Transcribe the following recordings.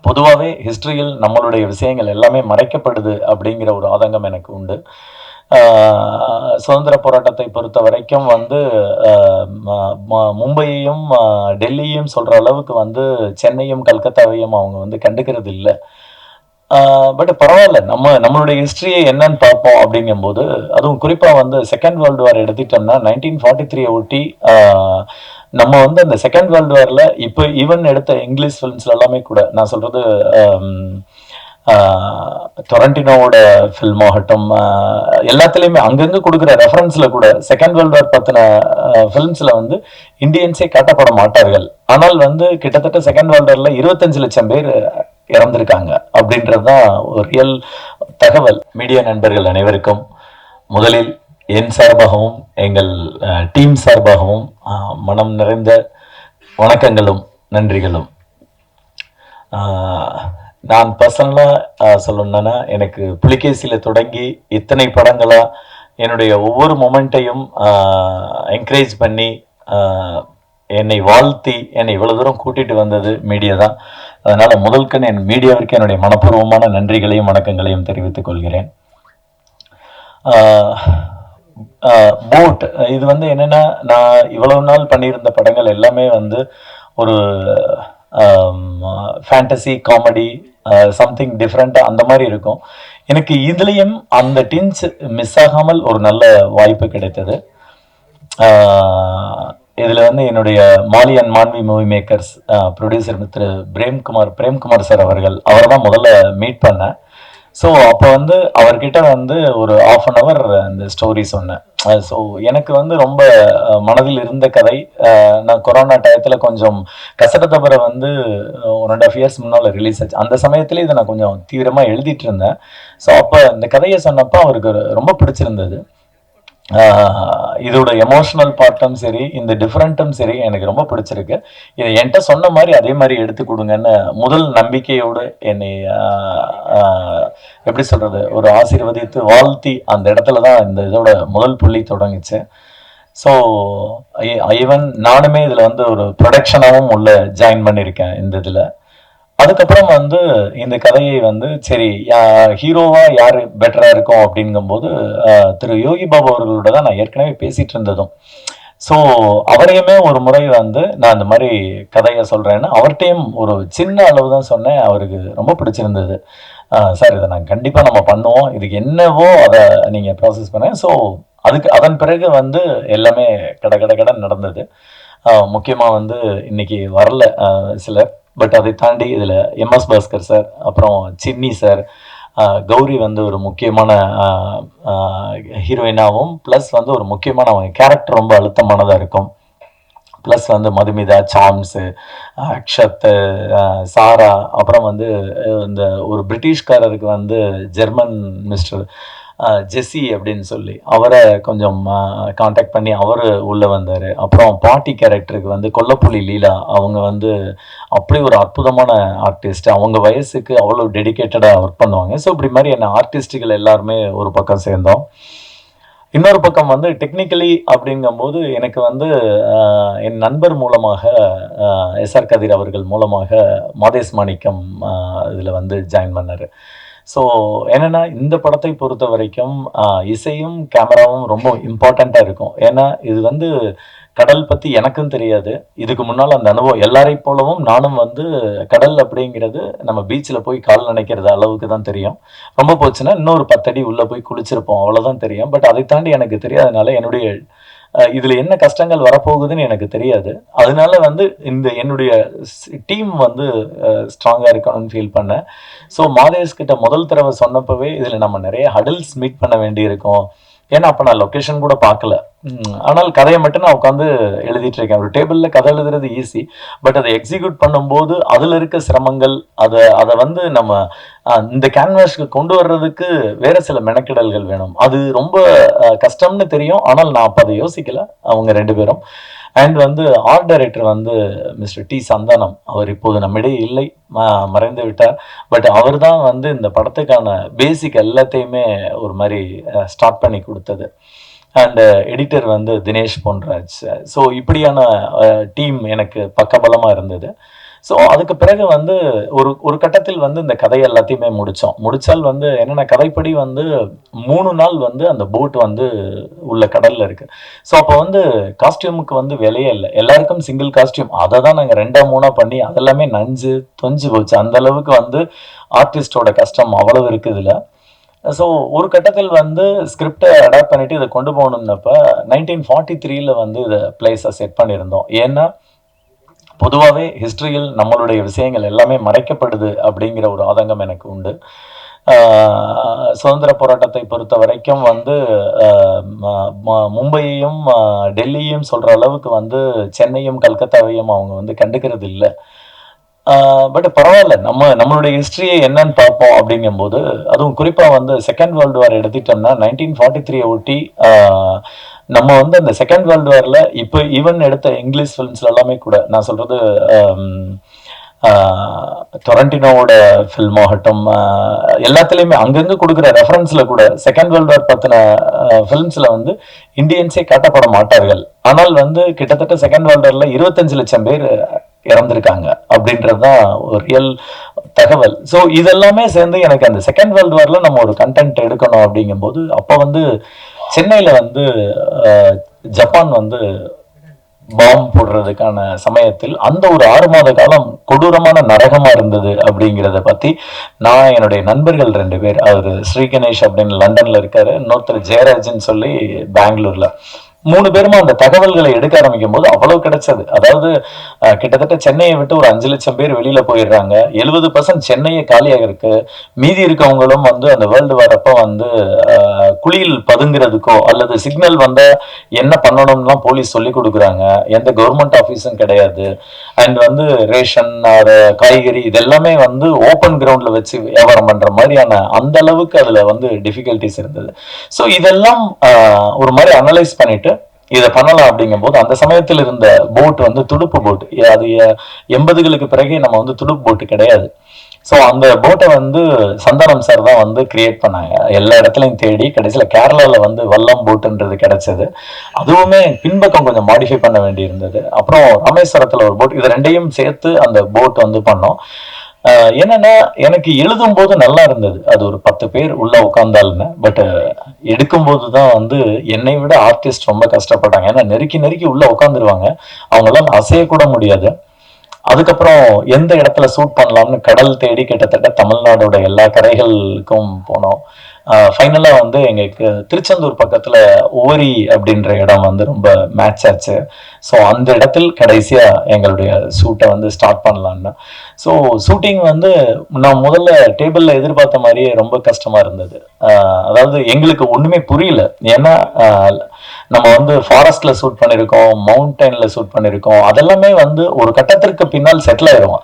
பொதுவாகவே ஹிஸ்ட்ரியில் நம்மளுடைய விஷயங்கள் எல்லாமே மறைக்கப்படுது அப்படிங்கிற ஒரு ஆதங்கம் எனக்கு உண்டு. சுதந்திர போராட்டத்தை பொறுத்த வரைக்கும் வந்து ம- மும்பையையும் டெல்லியையும் சொல்கிற அளவுக்கு வந்து சென்னையும் கல்கத்தாவையும் அவங்க வந்து கண்டுக்கிறது இல்லை பட் பரவாயில்ல. நம்ம நம்மளுடைய ஹிஸ்ட்ரியை என்னன்னு பார்ப்போம் அப்படிங்கும்போது அதுவும் குறிப்பாக வந்து செகண்ட் வேர்ல்டு வார் எடுத்துட்டோம்னா நைன்டீன் ஃபார்ட்டி த்ரீ ஒட்டி நம்ம வந்து அந்த செகண்ட் வேர்ல்டு வாரில் இப்போ ஈவன் எடுத்த இங்கிலீஷ் ஃபிலிம்ஸ்ல எல்லாமே கூட நான் சொல்றது டொரண்டினோவோட ஃபில்ம் ஆகட்டும் எல்லாத்துலேயுமே அங்கங்கே கொடுக்குற ரெஃபரன்ஸில் கூட செகண்ட் வேர்ல்டு வார் பற்றின ஃபிலிம்ஸில் வந்து இந்தியன்ஸே காட்டப்பட மாட்டார்கள். ஆனால் வந்து கிட்டத்தட்ட செகண்ட் வேர்ல்டு வாரில் இருபத்தஞ்சு லட்சம் பேர் இறந்திருக்காங்க. அப்படின்றது தான் ஒரு ரியல் தகவல். மீடியா நண்பர்கள் அனைவருக்கும் முதலில் என் சார்பாகவும் எங்கள் டீம் சார்பாகவும் மனம் நிறைந்த வணக்கங்களும் நன்றிகளும். நான் பர்சனலாக சொல்லணும்னா எனக்கு புலிகேசியில் தொடங்கி இத்தனை படங்களாக என்னுடைய ஒவ்வொரு மொமெண்ட்டையும் என்கரேஜ் பண்ணி என்னை வாழ்த்தி என்னை இவ்வளோ தூரம் கூட்டிகிட்டு வந்தது மீடியா தான். அதனால முதல்கண் என் மீடியாவிற்கு என்னுடைய மனப்பூர்வமான நன்றிகளையும் வணக்கங்களையும் தெரிவித்துக் கொள்கிறேன். போட் இது வந்து என்னன்னா நான் இவ்வளவு நாள் பண்ணியிருந்த படங்கள் எல்லாமே வந்து ஒரு ஃபேண்டசி காமெடி சம்திங் டிஃப்ரெண்ட்டாக அந்த மாதிரி இருக்கும். எனக்கு இதுலேயும் அந்த டின்ஸ் மிஸ் ஆகாமல் ஒரு நல்ல வாய்ப்பு கிடைத்தது. இதில் வந்து என்னுடைய Maali and Manvi movie makers producer mister Premkumar Premkumar sir அவர்கள் அவரை தான் முதல்ல மீட் பண்ணேன். ஸோ அப்போ வந்து அவர்கிட்ட வந்து ஒரு ஆஃப் அன் அவர் அந்த ஸ்டோரி சொன்னேன். ஸோ எனக்கு வந்து ரொம்ப மனதில் இருந்த கதை நான் கொரோனா டயத்தில் கொஞ்சம் கசடத்தபரை வந்து ஒன் அண்ட் ஆஃப் இயர்ஸ் முன்னால் ரிலீஸ் ஆச்சு. அந்த சமயத்துலேயே இதை நான் கொஞ்சம் தீவிரமாக எழுதிட்டு இருந்தேன். ஸோ அப்போ இந்த கதையை சொன்னப்போ அவருக்கு ரொம்ப பிடிச்சிருந்தது. இதோட எமோஷனல் பார்ட்டும் சரி இந்த டிஃப்ரெண்ட்டும் சரி எனக்கு ரொம்ப பிடிச்சிருக்கு. இதை என்கிட்ட சொன்ன மாதிரி அதே மாதிரி எடுத்து கொடுங்கன்னு முதல் நம்பிக்கையோடு என்னை எப்படி சொல்கிறது ஒரு ஆசீர்வதித்து வாழ்த்தி அந்த இடத்துல தான் இந்த இதோட முதல் புள்ளி தொடங்குச்சு. ஸோ ஈவன் நானுமே இதில் வந்து ஒரு ப்ரொடக்ஷனாகவும் உள்ள ஜாயின் பண்ணியிருக்கேன் இந்த இதில். அதுக்கப்புறம் வந்து இந்த கதையை வந்து சரி ஹீரோவா யார் பெட்டரா இருக்கும் அப்படிங்கும்போது திரு யோகி பாபு அவர்களோட தான் நான் ஏற்கனவே பேசிட்டு இருந்ததும். ஸோ அவரையுமே ஒரு முறை வந்து நான் இந்த மாதிரி கதையை சொல்கிறேன்னு அவர்கிட்டையும் ஒரு சின்ன அளவு தான் சொன்னேன். அவருக்கு ரொம்ப பிடிச்சிருந்தது. சார் இதை நான் கண்டிப்பாக நம்ம பண்ணுவோம். இதுக்கு என்னவோ அதை நீங்கள் ப்ராசஸ் பண்ணேன் ஸோ அதுக்கு அதன் பிறகு வந்து எல்லாமே கட கட கடன் நடந்தது. முக்கியமாக வந்து இன்னைக்கு வரல. சில சிலர். பட் அதை தாண்டி இதில் எம்எஸ் பாஸ்கர் சார் அப்புறம் சின்னி சார் கௌரி வந்து ஒரு முக்கியமான ஹீரோயினாகவும் ப்ளஸ் வந்து ஒரு முக்கியமான அவங்க கேரக்டர் ரொம்ப அழுத்தமானதாக இருக்கும். ப்ளஸ் வந்து மதுமிதா சாம்ஸு அக்ஷத் சாரா அப்புறம் வந்து இந்த ஒரு பிரிட்டிஷ்காரருக்கு வந்து ஜெர்மன் மிஸ்டர் ஜெஸ்ஸி அப்படின்னு சொல்லி. அவரை கொஞ்சம் காண்டாக்ட் பண்ணி அவர் உள்ளே வந்தார். அப்புறம் பாட்டி கேரக்டருக்கு வந்து கொல்லப்புலி லீலா அவங்க வந்து அப்படி ஒரு அற்புதமான ஆர்டிஸ்ட் அவங்க வயசுக்கு அவ்வளோ டெடிக்கேட்டடாக ஒர்க் பண்ணுவாங்க. ஸோ இப்படி மாதிரி என்ன ஆர்டிஸ்ட்டுகள் எல்லாருமே ஒரு பக்கம் சேர்ந்தோம். இன்னொரு பக்கம் வந்து டெக்னிக்கலி அப்படிங்கும்போது எனக்கு வந்து என் நண்பர் மூலமாக எஸ்ஆர் கதிர் அவர்கள் மூலமாக மாதேஷ் மாணிக்கம் இதில் வந்து ஜாயின் பண்ணார். ஸோ என்னென்னா இந்த படத்தை பொறுத்த வரைக்கும் இசையும் கேமராவும் ரொம்ப இம்பார்ட்டண்ட்டாக இருக்கும். ஏன்னா இது வந்து கடல் பற்றி எனக்கும் தெரியாது. இதுக்கு முன்னால் அந்த அனுபவம் எல்லாரை போலவும் நானும் வந்து கடல் அப்படிங்கிறது நம்ம பீச்சில் போய் கால் நினைக்கிறது அளவுக்கு தான் தெரியும். ரொம்ப போச்சுன்னா இன்னொரு பத்தடி உள்ளே போய் குளிச்சிருப்போம். அவ்வளோதான் தெரியும். பட் அதை தாண்டி எனக்கு தெரியாதனால என்னுடைய இதுல என்ன கஷ்டங்கள் வரப்போகுதுன்னு எனக்கு தெரியாது. அதனால வந்து இந்த என்னுடைய டீம் வந்து ஸ்ட்ராங்கா இருக்கணும்னு ஃபீல் பண்ணேன். ஸோ மாதேஷ் கிட்ட முதல் தடவை சொன்னப்பவே இதுல நம்ம நிறைய ஹடல்ஸ் மீட் பண்ண வேண்டியிருக்கும். ஏன்னா அப்போ நான் லொக்கேஷன் கூட பார்க்கல. ஆனால் கதையை மட்டும் நான் உட்காந்து எழுதிட்டு இருக்கேன். ஒரு டேபிளில் கதை எழுதுறது ஈஸி பட் அதை எக்ஸிக்யூட் பண்ணும்போது அதில் இருக்க சிரமங்கள் அதை அதை வந்து நம்ம இந்த கேன்வாஸ்க்கு கொண்டு வர்றதுக்கு வேற சில மெனக்கிடல்கள் வேணும். அது ரொம்ப கஷ்டம்னு தெரியும். ஆனால் நான் அப்போ அதை யோசிக்கல. அவங்க ரெண்டு பேரும். அண்ட் வந்து ஆர்ட் டைரக்டர் வந்து மிஸ்டர் டி சந்தானம் அவர் இப்போது நம்மிடையே இல்லை. ம- மறைந்து விட்டார். பட் அவர் தான் வந்து இந்த படத்துக்கான பேசிக் எல்லாத்தையுமே ஒரு மாதிரி ஸ்டார்ட் பண்ணி கொடுத்தது. அண்ட் எடிட்டர் வந்து தினேஷ் பொன்ராஜ். ஸோ இப்படியான டீம் எனக்கு பக்கபலமாக இருந்தது. ஸோ அதுக்கு பிறகு வந்து ஒரு ஒரு கட்டத்தில் வந்து இந்த கதை எல்லாத்தையுமே முடித்தோம் முடித்தால் வந்து என்னென்ன கதைப்படி வந்து மூணு நாள் வந்து அந்த போட் வந்து உள்ள கடலில் இருக்குது ஸோ அப்போ வந்து காஸ்டியூமுக்கு வந்து விலையே இல்லை. எல்லாருக்கும் சிங்கிள் காஸ்டியூம் அதை தான் நாங்கள் ரெண்டாக மூணாக பண்ணி அதெல்லாமே நஞ்சு தொஞ்சு போச்சு. அந்த அளவுக்கு வந்து ஆர்டிஸ்டோட கஷ்டம் அவ்வளவு இருக்குது ஸோ ஒரு கட்டத்தில் வந்து ஸ்கிரிப்டை அடாப்ட் பண்ணிவிட்டு இதை கொண்டு போகணுன்னப்ப நைன்டீன் ஃபார்ட்டி த்ரீல வந்து இதை பிளேஸை செட் பண்ணியிருந்தோம். ஏன்னா பொதுவாகவே ஹிஸ்ட்ரியில் நம்மளுடைய விஷயங்கள் எல்லாமே மறைக்கப்படுது அப்படிங்கிற ஒரு ஆதங்கம் எனக்கு உண்டு. சுதந்திர போராட்டத்தை பொறுத்த வரைக்கும் வந்து மும்பையையும் டெல்லியும் டெல்லியையும் அளவுக்கு வந்து சென்னையும் கல்கத்தாவையும் அவங்க வந்து கண்டுக்கிறது இல்லை பட் பரவாயில்ல. நம்ம நம்மளுடைய ஹிஸ்டரியை என்னன்னு பார்ப்போம் அப்படிங்கும்போது அதுவும் குறிப்பாக வந்து செகண்ட் வேர்ல்டு வார் எடுத்துட்டோம்னா நைன்டீன் ஃபார்ட்டி த்ரீயை ஒட்டி நம்ம வந்து அந்த செகண்ட் வேர்ல்டு வாரில் இப்போ ஈவன் எடுத்த இங்கிலீஷ் ஃபிலிம்ஸ்ல எல்லாமே கூட நான் சொல்றது டொரண்டினோவோட ஃபில்ம் ஆகட்டும் எல்லாத்துலேயுமே அங்கங்கே கொடுக்குற ரெஃபரன்ஸில் கூட செகண்ட் வேர்ல்டு வார் பற்றின ஃபிலிம்ஸில் வந்து இந்தியன்ஸே காட்டப்பட மாட்டார்கள். ஆனால் வந்து கிட்டத்தட்ட செகண்ட் வேர்ல்டு வாரில் இருபத்தஞ்சு லட்சம் பேர் இறந்திருக்காங்க அப்படின்றது தான் ஒரு ரியல் தகவல். ஸோ இதெல்லாமே சேர்ந்து எனக்கு அந்த செகண்ட் வேர்ல்டு வாரில் நம்ம ஒரு கண்டென்ட் எடுக்கணும் அப்படிங்கும்போது அப்போ வந்து சென்னையில் வந்து ஜப்பான் வந்து பாம் போடுறதுக்கான சமயத்தில் அந்த ஒரு ஆறு மாத காலம் கொடூரமான நரகமா இருந்தது அப்படிங்கிறத பத்தி நான் என்னுடைய நண்பர்கள் ரெண்டு பேர் அவர் ஸ்ரீ கணேஷ் அப்படின்னு லண்டன்ல இருக்காரு இன்னொருத்தர் ஜெயராஜன் சொல்லி பெங்களூர்ல. மூணு பேருமா அந்த தகவல்களை எடுக்க ஆரம்பிக்கும் போது அவ்வளவு கிடைச்சது. அதாவது கிட்டத்தட்ட சென்னையை விட்டு ஒரு அஞ்சு லட்சம் பேர் வெளியில போயிடுறாங்க. எழுபது பர்சன்ட் சென்னையே காலியாக இருக்கு. மீதி இருக்கவங்களும் வந்து அந்த வேர்ல்டு வரப்ப வந்து குளியில் குழியில் பதுங்கிறதுக்கோ அல்லது சிக்னல் வந்தா என்ன பண்ணணும்லாம் போலீஸ் சொல்லி கொடுக்குறாங்க. எந்த கவர்மெண்ட் ஆஃபீஸும் கிடையாது. அண்ட் வந்து ரேஷன் ஆர் காய்கறி இதெல்லாமே வந்து ஓப்பன் கிரவுண்ட்ல வச்சு வியாபாரம் பண்ற மாதிரியான அந்த அளவுக்கு அதுல வந்து டிஃபிகல்டிஸ் இருந்தது. ஸோ இதெல்லாம் ஒரு மாதிரி அனலைஸ் பண்ணிட்டு இதை பண்ணலாம் அப்படிங்கும்போது அந்த சமயத்தில் இருந்த போட் வந்து துடுப்பு போட் அது எ- எண்பதுகளுக்கு பிறகே நம்ம வந்து துடுப்பு போட்டு கிடையாது. ஸோ அந்த போட்டை வந்து சந்தானம் சார் தான் வந்து கிரியேட் பண்ணாங்க. எல்லா இடத்துலையும் தேடி கடைசியில் கேரளாவில் வந்து வல்லம் போட்டுன்றது கிடைச்சது. அதுவுமே பின்பக்கம் கொஞ்சம் மாடிஃபை பண்ண வேண்டி இருந்தது அப்புறம் ராமேஸ்வரத்தில் ஒரு போட் இது ரெண்டையும் சேர்த்து அந்த போட் வந்து பண்ணோம். என்னன்னா எனக்கு எழுதும் போது நல்லா இருந்தது. அது ஒரு பத்து பேர் உள்ள உட்காந்தாலுன்னு பட் எடுக்கும்போது தான் வந்து என்னை விட ஆர்டிஸ்ட் ரொம்ப கஷ்டப்பட்டாங்க. ஏன்னா நெருக்கி நெருக்கி உள்ள உட்காந்துருவாங்க அவங்களால அசையக்கூட முடியாது. அதுக்கப்புறம் எந்த இடத்துல சூட் பண்ணலாம்னு கடல் தேடி கிட்டத்தட்ட தமிழ்நாடோட எல்லா கரைகளுக்கும் போனோம். ஃபைனலாக வந்து எங்களுக்கு திருச்செந்தூர் பக்கத்தில் ஓரி அப்படின்ற இடம் வந்து ரொம்ப மேட்ச் ஆச்சு. ஸோ அந்த இடத்தில் கடைசியாக எங்களுடைய ஷூட்டை வந்து ஸ்டார்ட் பண்ணலான்னு ஸோ ஷூட்டிங் வந்து நான் முதல்ல டேபிளில் எதிர்பார்த்த மாதிரியே ரொம்ப கஷ்டமாக இருந்தது. அதாவது எங்களுக்கு ஒன்றுமே புரியல. ஏன்னா நம்ம வந்து ஃபாரஸ்டில் ஷூட் பண்ணியிருக்கோம் மவுண்டன்ல ஷூட் பண்ணியிருக்கோம் அதெல்லாமே வந்து ஒரு கட்டத்திற்கு பின்னால் செட்டில் ஆயிடுவோம்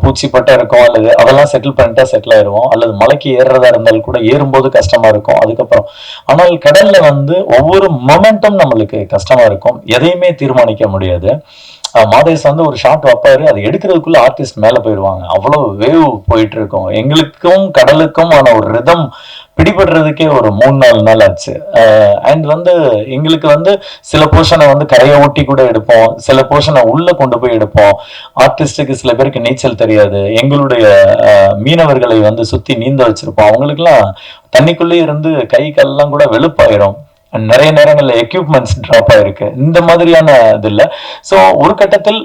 பூச்சி பூச்சிப்பட்டை இருக்கும் அல்லது அதெல்லாம் செட்டில் பண்ணிட்டா செட்டில் ஆயிடுவோம் அல்லது மலைக்கு ஏறுறதா இருந்தாலும் கூட ஏறும்போது கஷ்டமா இருக்கும். அதுக்கப்புறம் ஆனால் கடல்ல வந்து ஒவ்வொரு மொமெண்ட்டும் நம்மளுக்கு கஷ்டமா இருக்கும். எதையுமே தீர்மானிக்க முடியாது. அஹ் மாதேஷ் வந்து ஒரு ஷாட் வைப்பாரு. அது எடுக்கிறதுக்குள்ள ஆர்டிஸ்ட் மேல போயிடுவாங்க. அவ்வளவு வேவ் போயிட்டு இருக்கும். எங்களுக்கும் கடலுக்கும் ஆன ஒரு ரிதம் பிடிபடுறதுக்கே ஒரு மூணு நாலு நாள் ஆச்சு. அண்ட் வந்து எங்களுக்கு வந்து சில போர்ஷனை வந்து கரையை ஒட்டி கூட எடுப்போம். சில போர்ஷனை உள்ள கொண்டு போய் எடுப்போம். ஆர்டிஸ்டுக்கு சில பேருக்கு நீச்சல் தெரியாது. எங்களுடைய மீனவர்களை வந்து சுத்தி நீந்த வச்சிருப்போம். அவங்களுக்குலாம் தண்ணிக்குள்ளேயே இருந்து கை கால்லாம் கூட வெளுப்பாயிரும். நிறைய நேரங்களில் எக்யூப்மெண்ட்ஸ் ட்ராப் ஆயிருக்கு. இந்த மாதிரியான இது இல்லை. ஸோ ஒரு கட்டத்தில்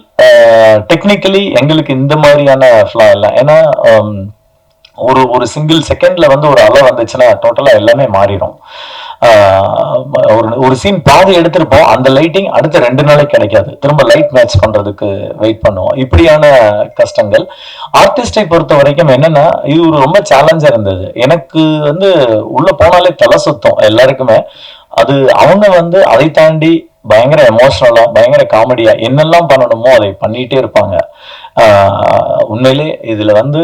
டெக்னிக்கலி எங்களுக்கு இந்த மாதிரியான ஃப்ளா இல்லை. ஏன்னா ஒரு ஒரு சிங்கிள் செகண்ட்ல வந்து ஒரு அலை வந்துச்சுன்னா டோட்டலா எல்லாமே மாறிடும். ஒரு ஒரு சீன் பாதி எடுத்திருப்போம் அந்த லைட்டிங் அடுத்த ரெண்டு நாளைக்கு கிடைக்காது. திரும்ப லைட் மேட்ச் பண்றதுக்கு வெயிட் பண்ணுவோம். இப்படியான கஷ்டங்கள். ஆர்டிஸ்டை பொறுத்த வரைக்கும் என்னன்னா இது ஒரு ரொம்ப சேலஞ்சா இருந்தது. எனக்கு வந்து உள்ள போனாலே தலை சுத்தம் எல்லாருக்குமே. அது அவங்க வந்து அதை தாண்டி பயங்கர எமோஷனலா பயங்கர காமெடியா என்னெல்லாம் பண்ணணுமோ அதை பண்ணிட்டே இருப்பாங்க. உண்மையிலே இதுல வந்து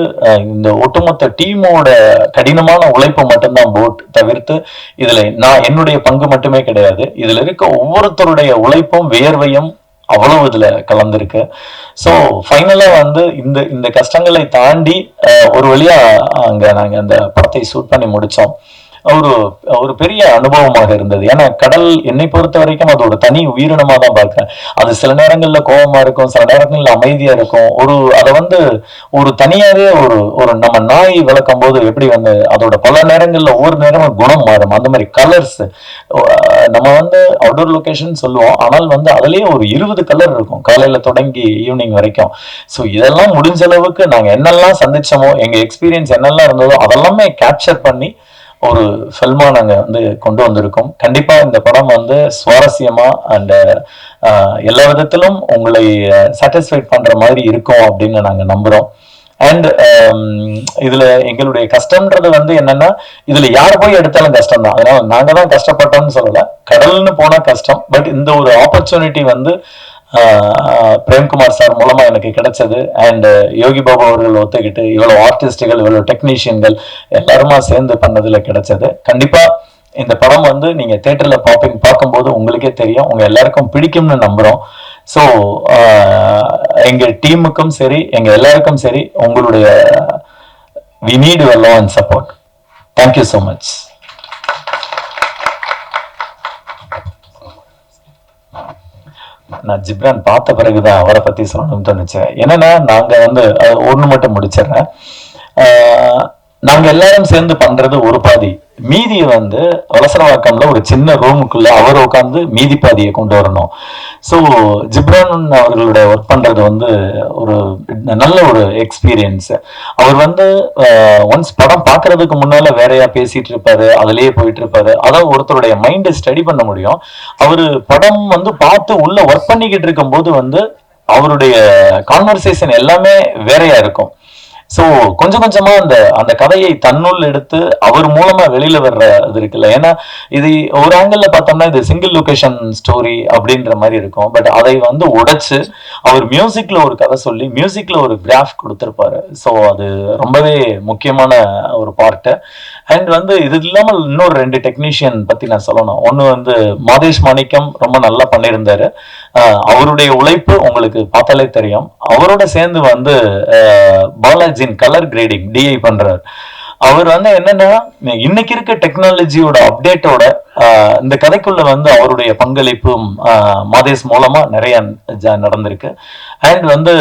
இந்த ஒட்டுமொத்த டீமோட கடினமான உழைப்பு மட்டும்தான் போட் தவிர்த்து இதுல நான் என்னுடைய பங்கு மட்டுமே கிடையாது. இதுல இருக்க ஒவ்வொருத்தருடைய உழைப்பும் வியர்வையும் அவ்வளவு இதுல கலந்திருக்கு. ஸோ ஃபைனலா வந்து இந்த இந்த கஷ்டங்களை தாண்டி ஒரு வழியா அங்க நாங்க அந்த படத்தை ஷூட் பண்ணி முடிச்சோம். ஒரு ஒரு பெரிய அனுபவமாக இருந்தது. ஏன்னா கடல் என்னை பொறுத்த வரைக்கும் அது ஒரு தனி உயிரினமா தான் பார்க்கிறேன். அது சில நேரங்கள்ல கோபமா இருக்கும் சில நேரங்கள்ல அமைதியா இருக்கும். ஒரு அதை வந்து ஒரு தனியாவே ஒரு ஒரு நம்ம நாய் விளக்கும் போது எப்படி வந்து அதோட பல நேரங்கள்ல ஒவ்வொரு நேரமும் குணம் மாறும். அந்த மாதிரி கலர்ஸ் நம்ம வந்து அவுடோர் லொகேஷன் சொல்லுவோம். ஆனால் வந்து அதுலயே ஒரு இருபது கலர் இருக்கும். காலையில தொடங்கி ஈவினிங் வரைக்கும். ஸோ இதெல்லாம் முடிஞ்ச அளவுக்கு நாங்க என்னெல்லாம் சந்திச்சோமோ எங்க எக்ஸ்பீரியன்ஸ் என்னெல்லாம் இருந்ததோ அதெல்லாமே கேப்சர் பண்ணி ஒரு ஃபில்மா நாங்க வந்து கொண்டு வந்திருக்கோம். கண்டிப்பா இந்த படம் வந்து சுவாரஸ்யமா அண்ட் எல்லா விதத்திலும் உங்களை சாட்டிஸ்ஃபைட் பண்ற மாதிரி இருக்கும் அப்படின்னு நாங்க நம்புறோம். அண்ட் இதுல எங்களுடைய கஷ்டம்ன்றது வந்து என்னன்னா இதுல யார் போய் எடுத்தாலும் கஷ்டம் தான் அதனால நாங்க தான் கஷ்டப்பட்டோம்னு சொல்லல. கடல்னு போனா கஷ்டம். பட் இந்த ஒரு ஆப்பர்ச்சுனிட்டி வந்து பிரேம்குமார் சார் மூலமா எனக்கு கிடைச்சது. அண்ட் uh, யோகி பாபு அவர்கள் ஒத்துக்கிட்டு இவ்வளவு ஆர்டிஸ்டுகள் இவ்வளவு டெக்னீஷியன்கள் எல்லாருமா சேர்ந்து பண்ணதுல கிடைச்சது. கண்டிப்பா இந்த படம் வந்து நீங்க தேட்டர்ல பாப்பிங் பார்க்கும்போது உங்களுக்கே தெரியும். உங்க எல்லாருக்கும் பிடிக்கும்னு நம்புறோம். ஸோ எங்க டீமுக்கும் சரி எங்க எல்லாருக்கும் சரி உங்களுடைய we need your and support thank you so much நான் ஜிப்ரான் பார்த்த பிறகுதான் அவரை பத்தி சொல்லணும்னு தோணுச்சு என்னன்னா நாங்க வந்து ஒண்ணு மட்டும் முடிச்சிடுறேன். நாங்க எல்லாரும் சேர்ந்து பண்றது ஒரு பாதி. மீதியை வந்து வலசரவாக்கம்ல ஒரு சின்ன ரூமுக்குள்ள அவர் உட்காந்து மீதி பாதியை கொண்டு வரணும். ஸோ ஜிப்ரான் அவர்களோட ஒர்க் பண்றது வந்து ஒரு நல்ல ஒரு எக்ஸ்பீரியன்ஸ் அவர் வந்து ஒன்ஸ் படம் பார்க்கறதுக்கு முன்னால வேறையா பேசிட்டு இருப்பாரு அதுலயே போயிட்டு இருப்பாரு. அதான் ஒருத்தருடைய மைண்டை ஸ்டடி பண்ண முடியும். அவரு படம் வந்து பார்த்து உள்ள ஒர்க் பண்ணிக்கிட்டு இருக்கும்போது வந்து அவருடைய கான்வர்சேஷன் எல்லாமே வேறையா இருக்கும். ஸோ கொஞ்சம் கொஞ்சமா அந்த அந்த கதையை தன்னுள் எடுத்து அவர் மூலமா வெளியில வர்ற இது இருக்குல்ல. ஏன்னா இது ஒரு ஆங்கிள் பார்த்தோம்னா இது சிங்கிள் லொகேஷன் ஸ்டோரி அப்படின்ற மாதிரி இருக்கும். பட் அதை வந்து உடைச்சு அவர் மியூசிக்ல ஒரு கதை சொல்லி மியூசிக்ல ஒரு கிராஃப் கொடுத்துருப்பாரு. ஸோ அது ரொம்பவே முக்கியமான ஒரு பார்ட்டு அண்ட் வந்து இது இல்லாமல் இன்னொரு ரெண்டு டெக்னீஷியன் பத்தி நான் சொல்லணும். ஒன்று வந்து மாதேஷ் மாணிக்கம் ரொம்ப நல்லா பண்ணியிருந்தாரு. அவருடைய உழைப்பு உங்களுக்கு பார்த்தாலே தெரியும். அவரோட சேர்ந்து வந்து பாலாஜின் கலர் கிரேடிங் டிஐ பண்றாரு. அவர் வந்து என்னன்னா இன்னைக்கு இருக்க டெக்னாலஜியோட அப்டேட்டோட இந்த கதைக்குள்ள வந்து அவருடைய பங்களிப்பும் மாதேஷ் மூலமா நிறைய நடந்திருக்கு. அண்ட் வந்து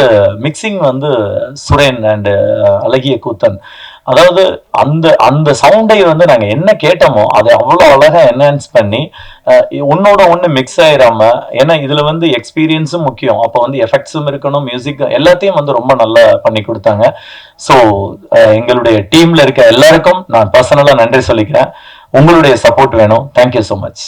மிக்சிங் வந்து சுரேன் அண்ட் அழகிய கூத்தன். அதாவது அந்த அந்த சவுண்டை வந்து நாங்க என்ன கேட்டோமோ அதை அவ்வளோ அழகா என்ஹான்ஸ் பண்ணி ஒன்னோட ஒன்று மிக்ஸ் ஆயிராம ஏன்னா இதுல வந்து எக்ஸ்பீரியன்ஸும் முக்கியம். அப்போ வந்து எஃபெக்ட்ஸும் இருக்கணும் மியூசிக் எல்லாத்தையும் வந்து ரொம்ப நல்லா பண்ணி கொடுத்தாங்க. ஸோ எங்களுடைய டீம்ல இருக்க எல்லாருக்கும் நான் பர்சனலா நன்றி சொல்லிக்கிறேன். உங்களுடைய சப்போர்ட் வேணும். Thank you so much